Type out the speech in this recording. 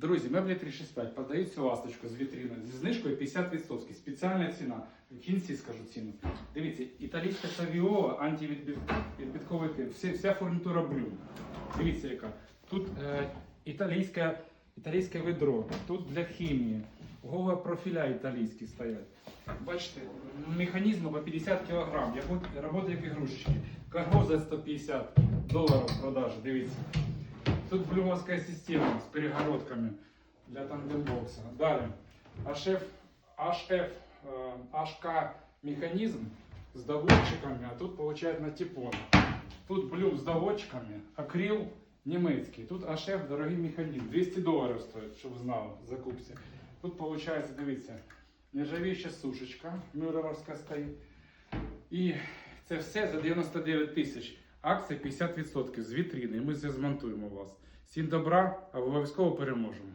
Друзі, меблі 365 подають цю ласточку з вітрини зі знижкою 50%. Спеціальна ціна. В кінці скажу ціну. Дивіться, італійська савіола, антивідбитковий тип. Вся, вся фурнітура блю. Дивіться, яка. Тут е, італійська, італійське ведро, тут для хімії. Голова профіля італійські стоять. Бачите, механізм по 50 кг. Робота як ігрушечки. Карго за 150 доларів продажі. Дивіться. Тут блюмовская система с перегородками для тандембокса. Далее. HF, HF, э, HK механизм с доводчиками, а тут получает на типон. Тут блюм с доводчиками, акрил немецкий. Тут HF дорогий механизм. 200 долларов стоит, чтобы знал, закупці. Тут получается, дивіться, нержавіюча сушечка, мюреровська стоїть. І це все за 99 тисяч. Акція 50% з вітріни. Ми зі змонтуємо вас. Всім добра, а обов'язково переможемо.